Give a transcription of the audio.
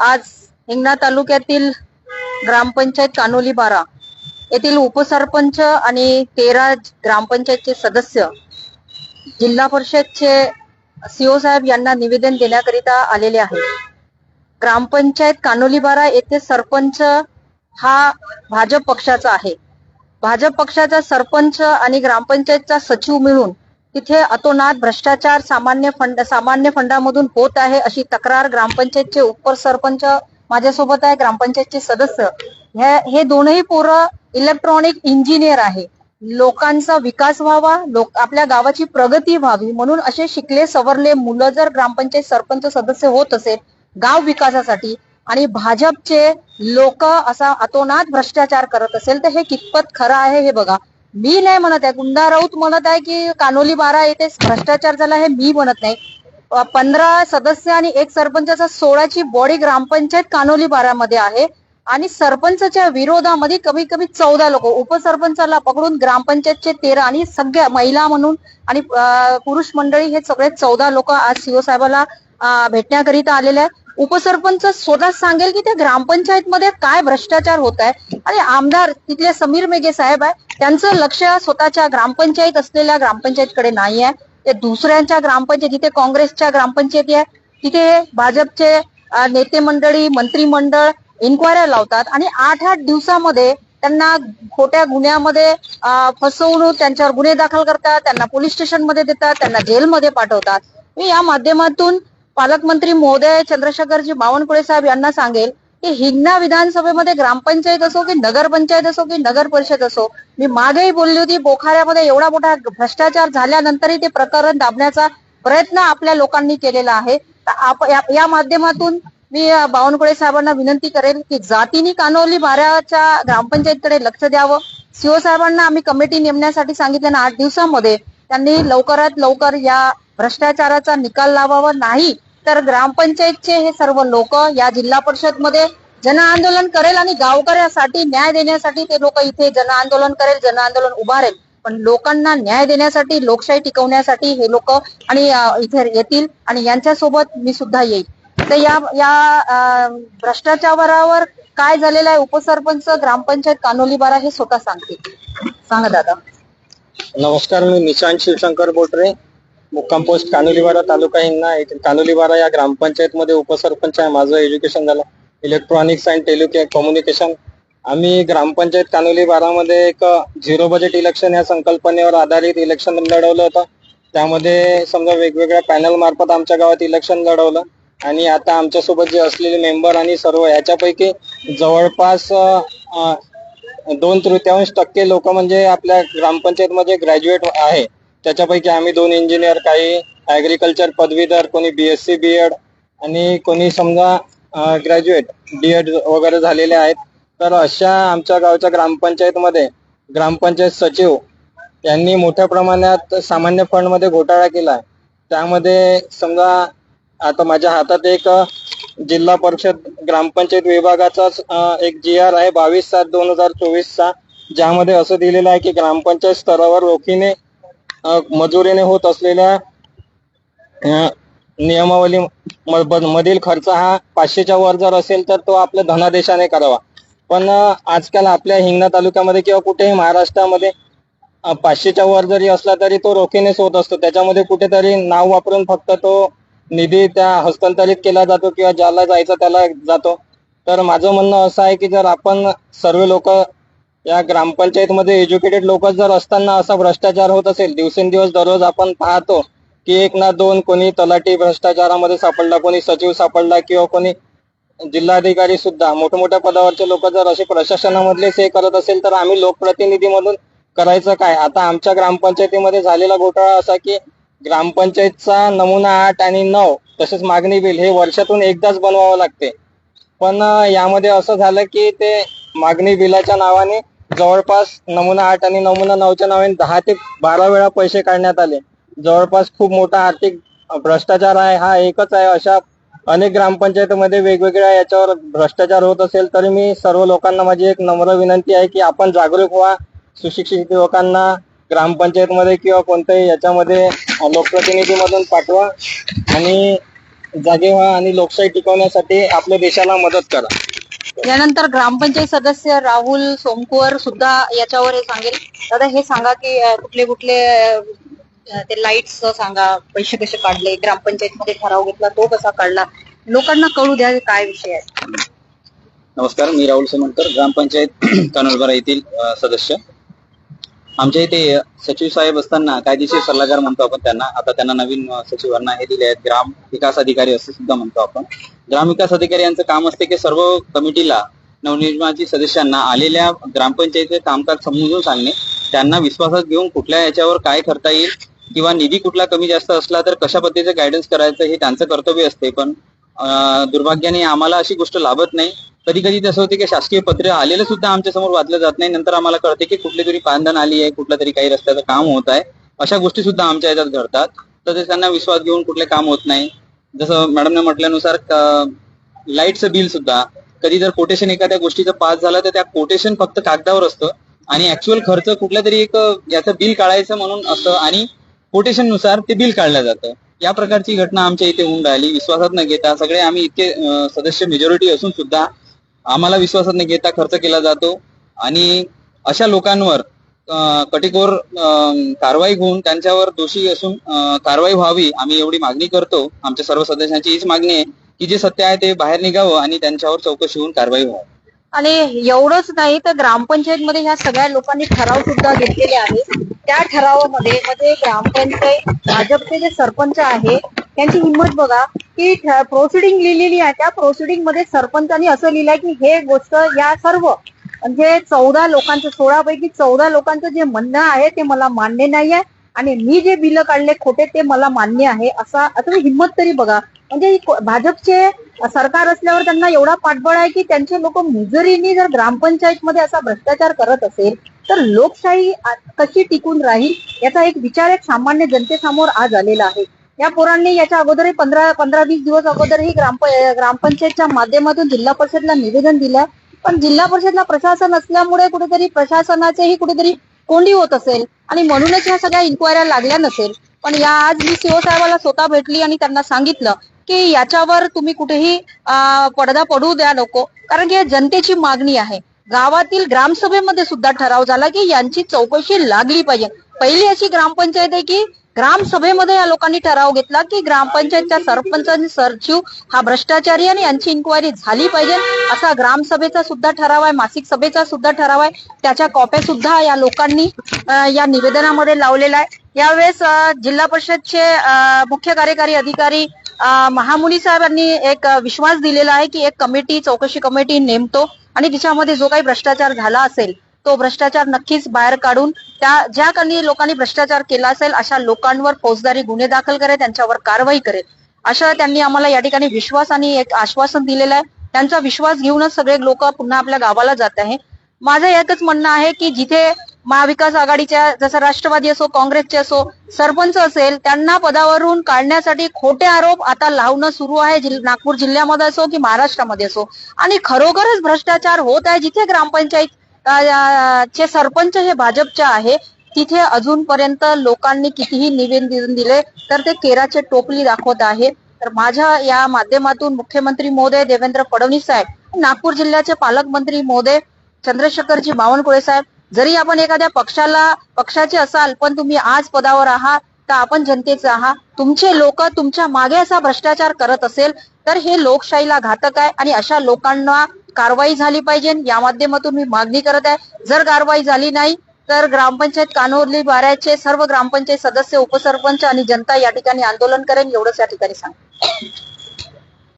आज हिंगणा तालुक्यातील ग्रामपंचायत कानोली बारा येथील उपसरपंच आणि तेरा ग्रामपंचायतचे सदस्य जिल्हा परिषदचे सीओ साहेब यांना निवेदन देण्याकरिता आलेले आहेत. ग्रामपंचायत कानोली बारा येथे सरपंच हा भाजप पक्षाचा आहे. भाजप पक्षाचा सरपंच आणि ग्रामपंचायतचा सचिव मिळून तिथे अतोनात भ्रष्टाचार सामान्य फंड सामान्य फंडामधून होत आहे अशी तक्रार ग्रामपंचायतचे उपसरपंच माझ्यासोबत आहे ग्रामपंचायतचे सदस्य. हे हे दोनही पोरं इलेक्ट्रॉनिक इंजिनियर आहे. लोकांचा विकास व्हावा लोक आपल्या गावाची प्रगती व्हावी म्हणून असे शिकले सवरले मुलं जर ग्रामपंचायत सरपंच सदस्य होत असेल गाव विकासासाठी आणि भाजपचे लोक असा अतोनात भ्रष्टाचार करत असेल तर हे कितपत खरं आहे हे बघा. मी नाही म्हणत आहे. गुंडा राऊत म्हणत आहे की कानोली बारा येथे भ्रष्टाचार झाला हे मी म्हणत नाही. पंधरा सदस्य आणि एक सरपंचाचा सोळाची बॉडी ग्रामपंचायत कानोली बारामध्ये आहे. आणि सरपंचच्या विरोधामध्ये कमीत कमी चौदा लोक उपसरपंचाला पकडून ग्रामपंचायतचे तेरा आणि सगळ्या महिला म्हणून आणि पुरुष मंडळी हे सगळे चौदा लोक आज सीओ साहेबाला भेटण्याकरिता आलेले आहेत. उपसरपंच स्वतः सांगेल की त्या ग्रामपंचायत मध्ये काय भ्रष्टाचार होत आहे आणि आमदार तिथले समीर मेघे साहेब आहे त्यांचं लक्ष स्वतःच्या ग्रामपंचायत असलेल्या ग्रामपंचायतकडे नाही आहे ते दुसऱ्यांच्या ग्रामपंचायत जिथे काँग्रेसच्या ग्रामपंचायती आहे तिथे भाजपचे नेते मंडळी मंत्रिमंडळ इन्क्वायऱ्या लावतात आणि आठ आठ दिवसामध्ये त्यांना खोट्या गुन्ह्यामध्ये फसवणूक त्यांच्यावर गुन्हे दाखल करतात त्यांना पोलीस स्टेशनमध्ये देतात त्यांना जेलमध्ये पाठवतात. मी या माध्यमातून पालकमंत्री महोदय चंद्रशेखरजी बावनकुळे साहेब यांना सांगेल की हिंगणा विधानसभेमध्ये ग्रामपंचायत असो की नगरपंचायत असो की नगर परिषद असो मी मागेही बोलली होती बोखाऱ्यामध्ये एवढा मोठा भ्रष्टाचार झाल्यानंतरही ते प्रकरण दाबण्याचा प्रयत्न आपल्या लोकांनी केलेला आहे. तर या माध्यमातून मी बावनकुळे साहेबांना विनंती करेल की जातीनी कानोली बाऱ्याच्या ग्रामपंचायतकडे लक्ष द्यावं. सीओ साहेबांना आम्ही कमिटी नेमण्यासाठी सांगितलं ना आठ दिवसामध्ये त्यांनी लवकरात लवकर या भ्रष्टाचाराचा निकाल लावावा. नाही तर ग्रामपंचायतचे हे सर्व लोक या जिल्हा परिषदमध्ये जन आंदोलन करेल आणि गावकऱ्यासाठी न्याय देण्यासाठी ते लोक इथे जन आंदोलन करेल जन आंदोलन उभारेल. पण लोकांना न्याय देण्यासाठी लोकशाही टिकवण्यासाठी हे लोक आणि इथे येतील आणि यांच्यासोबत मी सुद्धा येईल. तर या या भ्रष्टाचारावर काय झालेलं आहे उपसरपंच ग्रामपंचायत कानोलीबारा हे स्वतः सांगतील. सांगा दादा. नमस्कार मी निशांत शिवशंकर बोटरे. मुक्काम पोस्ट कानोलीवाडा तालुका हिंगणा येथील कानोलीवाडा या ग्रामपंचायत मध्ये उपसरपंच आहे. माझं एज्युकेशन झालं. इलेक्ट्रॉनिक्स अँड टेलिके कम्युनिकेशन आम्ही ग्रामपंचायत कानोली बारामध्ये एक झिरो बजेट इलेक्शन या संकल्पनेवर आधारित इलेक्शन लढवलं होतं. त्यामध्ये समजा वेगवेगळ्या पॅनल मार्फत आमच्या गावात इलेक्शन लढवलं. आणि आता आमच्यासोबत जे असलेले मेंबर आणि सर्व याच्यापैकी जवळपास दोन तृतीयांश टक्के लोक म्हणजे आपल्या ग्रामपंचायत मध्ये ग्रॅज्युएट आहे. त्याच्यापैकी आम्ही दोन इंजिनियर काही ऍग्रिकल्चर पदवीधर कोणी बीएससी बी एड आणि कोणी समजा ग्रॅज्युएट डी एड वगैरे झालेले आहेत. तर अशा आमच्या गावच्या ग्रामपंचायतमध्ये ग्रामपंचायत सचिव यांनी मोठ्या प्रमाणात सामान्य फंडमध्ये घोटाळा केला आहे त्यामध्ये समजा आता माझ्या हातात एक जिल्हा परिषद ग्रामपंचायत विभागाचाच एक जी आर आहे बावीस सात दोन हजार चोवीस चा. ज्यामध्ये असं दिलेलं आहे की ग्रामपंचायत स्तरावर रोखीने मजुरीने होत असलेल्या नियमावली म- मधील खर्च हा पाचशेच्या वर जर असेल तर तो आपल्या धनादेशाने करावा. पण आजकाल आपल्या हिंगणा तालुक्यामध्ये किंवा कुठेही महाराष्ट्रामध्ये पाचशेच्या वर जरी असला तरी तो रोखीनेच होत असतो. त्याच्यामध्ये कुठेतरी नाव वापरून फक्त तो निधी त्या हस्तांतरित केला जातो किंवा ज्याला जायचं त्याला जातो. तर माझं म्हणणं असं आहे की जर आपण सर्व लोक या ग्रामपंचायतमध्ये एज्युकेटेड लोक जर असताना असा भ्रष्टाचार होत असेल दिवसेंदिवस दररोज आपण पाहतो की एक ना दोन कोणी तलाठी भ्रष्टाचारामध्ये सापडला कोणी सचिव सापडला किंवा कोणी जिल्हाधिकारी सुद्धा मोठमोठ्या पदावरचे लोक जर असे प्रशासनामधलेच हे करत असेल तर आम्ही लोकप्रतिनिधी म्हणून करायचं काय? आता आमच्या ग्रामपंचायतीमध्ये झालेला घोटाळा असा की ग्रामपंचायतचा नमुना आठ आणि नऊ तसेच मागणी बिल हे वर्षातून एकदाच बनवावं लागते. पण यामध्ये असं झालं की ते मागणी बिलाच्या नावाने जवळपास नमुना आठ आणि नमुना नऊच्या नावाने दहा ते बारा वेळा पैसे काढण्यात आले. जवळपास खूप मोठा आर्थिक भ्रष्टाचार आहे हा एकच आहे. अशा अनेक ग्रामपंचायतीमध्ये वेगवेगळ्या याच्यावर भ्रष्टाचार होत असेल तरी मी सर्व लोकांना माझी एक नम्र विनंती आहे की आपण जागरूक व्हा सुशिक्षित लोकांना ग्रामपंचायतमध्ये किंवा कोणत्याही याच्यामध्ये लोकप्रतिनिधी मधून पाठवा आणि जागे व्हा आणि लोकशाही टिकवण्यासाठी आपल्या देशाला मदत करा. यानंतर ग्रामपंचायत सदस्य राहुल सोमकुवर सुद्धा याच्यावर हे सांगेल. दादा हे सांगा की कुठले कुठले ते लाईट्स सांगा. पैसे कसे काढले? ग्रामपंचायत मध्ये ठराव घेतला तो कसा काढला? लोकांना कळू द्या काय विषय आहे. नमस्कार मी राहुल सोमनकर ग्रामपंचायत कानोलबारा येथील सदस्य. आमच्या इथे सचिव साहेब असताना कायदेशीर सल्लागार म्हणतो आपण त्यांना. आता त्यांना नवीन सचिवांना हे दिले आहेत. ग्राम विकास अधिकारी असं सुद्धा म्हणतो आपण. ग्राम विकास अधिकारी यांचं काम असते की सर्व कमिटीला नवनिर्माणाची सदस्यांना आलेल्या ग्रामपंचायतीचे कामकाज समजून सांगणे त्यांना विश्वासात घेऊन कुठल्या याच्यावर काय करता येईल किंवा निधी कुठला कमी जास्त असला तर कशा पद्धतीचं गायडन्स करायचं हे त्यांचं कर्तव्य असते. पण दुर्भाग्याने आम्हाला अशी गोष्ट लाभत नाही. कधी कधी तसं होते की शासकीय पत्र आलेलं सुद्धा आमच्यासमोर वाचलं जात नाही. नंतर आम्हाला कळते की कुठली तरी पानधन आली आहे कुठल्या तरी काही रस्त्याचं काम होत आहे. अशा गोष्टी सुद्धा आमच्या याच्यात घडतात. तर त्यांना विश्वास घेऊन कुठले काम होत नाही. जसं मॅडमने म्हटल्यानुसार लाईटचं बिल सुद्धा कधी जर कोटेशन एखाद्या गोष्टीचं पास झालं तर त्या कोटेशन फक्त कागदावर असतं. आणि ऍक्च्युअल खर्च कुठल्या तरी एक याचं बिल काढायचं म्हणून असतं आणि कोटेशननुसार ते बिल काढलं जातं. या प्रकारची घटना आमच्या इथे होऊन राहिली. विश्वासात न घेता सगळे आम्ही इतके सदस्य मेजॉरिटी असून सुद्धा आम्हाला विश्वासात न घेता खर्च केला जातो. आणि अशा लोकांवर कटिकोर कारवाई होऊन त्यांच्यावर दोषी असून कारवाई व्हावी आम्ही एवढी मागणी करतो. आमच्या सर्व सदस्यांची हीच मागणी आहे की जे सत्य आहे ते बाहेर निघावं आणि त्यांच्यावर चौकशी होऊन कारवाई व्हावी. आणि एवढंच नाही तर ग्रामपंचायत मध्ये ह्या सगळ्या लोकांनी ठराव सुद्धा घेतलेले आहे त्या ठरावामध्ये मध्ये ग्रामपंचायत भाजपचे जे सरपंच आहे त्यांची हिंमत बघा. की प्रोसिडिंग लिहिलेली आहे. त्या प्रोसिडिंगमध्ये सरपंचांनी असं लिहिलंय की हे गोष्ट या सर्व म्हणजे चौदा लोकांचं सोळा पैकी चौदा लोकांचं जे म्हणणं आहे ते मला मान्य नाही आहे आणि मी जे बिल काढले खोटे ते मला मान्य आहे. असा आता हिंमत तरी बघा. म्हणजे भाजपचे सरकार असल्यावर त्यांना एवढा पाठबळ आहे की त्यांचे लोक मुजरीनी जर ग्रामपंचायत मध्ये असा भ्रष्टाचार करत असेल तर लोकशाही कशी टिकून राहील? याचा एक विचार एक सामान्य जनतेसमोर आज आलेला आहे. या पोरांनी याच्या अगोदरही पंधरा पंधरा वीस दिवस अगोदरही ग्राम ग्रामपंचायतच्या माध्यमातून जिल्हा परिषदला निवेदन दिलं. पण जिल्हा परिषदला प्रशासन असल्यामुळे कुठेतरी प्रशासनाचेही कुठेतरी कोंडी होत असेल आणि म्हणूनच ह्या सगळ्या इन्क्वायऱ्या लागल्या नसेल. पण या आज मी शिवसाहेबाला स्वतः भेटली आणि त्यांना सांगितलं की याच्यावर तुम्ही कुठेही पडदा पडू द्या नको. कारण की हे जनतेची मागणी आहे. गावातील ग्रामसभेमध्ये सुद्धा ठराव झाला की यांची चौकशी लागली पाहिजे. पहिली अशी ग्रामपंचायत आहे की ग्रामसभेमध्ये या लोकांनी ठराव घेतला की ग्रामपंचायतच्या सरपंच आणि सरचिव हा भ्रष्टाचारी आणि यांची इन्क्वायरी झाली पाहिजे. असा ग्रामसभेचा सुद्धा ठराव आहे मासिक सभेचा सुद्धा ठराव आहे. त्याच्या कॉप्या सुद्धा या लोकांनी या निवेदनामध्ये लावलेला आहे. यावेळेस जिल्हा परिषदचे मुख्य कार्यकारी अधिकारी महामुनी साहेबांनी एक विश्वास दिलेला आहे की एक कमिटी चौकशी कमिटी नेमतो आणि तिच्यामध्ये जो काही भ्रष्टाचार झाला असेल तो भ्रष्टाचार नक्कीच बाहेर काढून त्या ज्या काही लोकांनी भ्रष्टाचार केला असेल अशा लोकांवर फौजदारी गुन्हे दाखल करेल त्यांच्यावर कारवाई करेल. अशा त्यांनी आम्हाला या ठिकाणी विश्वास आणि एक आश्वासन दिलेलं आहे. त्यांचा विश्वास घेऊनच सगळे लोक पुन्हा आपल्या गावाला जात आहे. माझं एकच म्हणणं आहे की जिथे महाविकास आघाडीच्या जसं राष्ट्रवादी असो काँग्रेसचे असो सरपंच असेल त्यांना पदावरून काढण्यासाठी खोटे आरोप आता लावणं सुरू आहे. नागपूर जिल्ह्यामध्ये असो की महाराष्ट्रामध्ये असो. आणि खरोखरच भ्रष्टाचार होत आहे जिथे ग्रामपंचायत चे सरपंच हे भाजपचे आहे. तिथे अजूनपर्यंत लोकांनी कितीही निवेदन दिले तर ते केराचे टोपली दाखवत आहे तर माझ्या या माध्यमातून मुख्यमंत्री महोदय देवेंद्र फडणवीस साहेब नागपूर जिल्ह्याचे पालकमंत्री महोदय चंद्रशेखरजी बावनकुळे साहेब जरी आपण एखाद्या पक्षाला पक्षाचे असाल पण तुम्ही आज पदावर आहात तर आपण जनतेचे आहात. तुमचे लोक तुमच्या मागे असा भ्रष्टाचार करत असेल तर हे लोकशाहीला घातक आहे आणि अशा लोकांना कारवाई झाली पाहिजे. या माध्यमातून मी मागणी करत आहे. जर कारवाई झाली नाही तर ग्रामपंचायत कानोरली बाऱ्याचे सर्व ग्रामपंचायत सदस्य उपसरपंच आणि जनता या ठिकाणी आंदोलन करेन. एवढंच या ठिकाणी सांग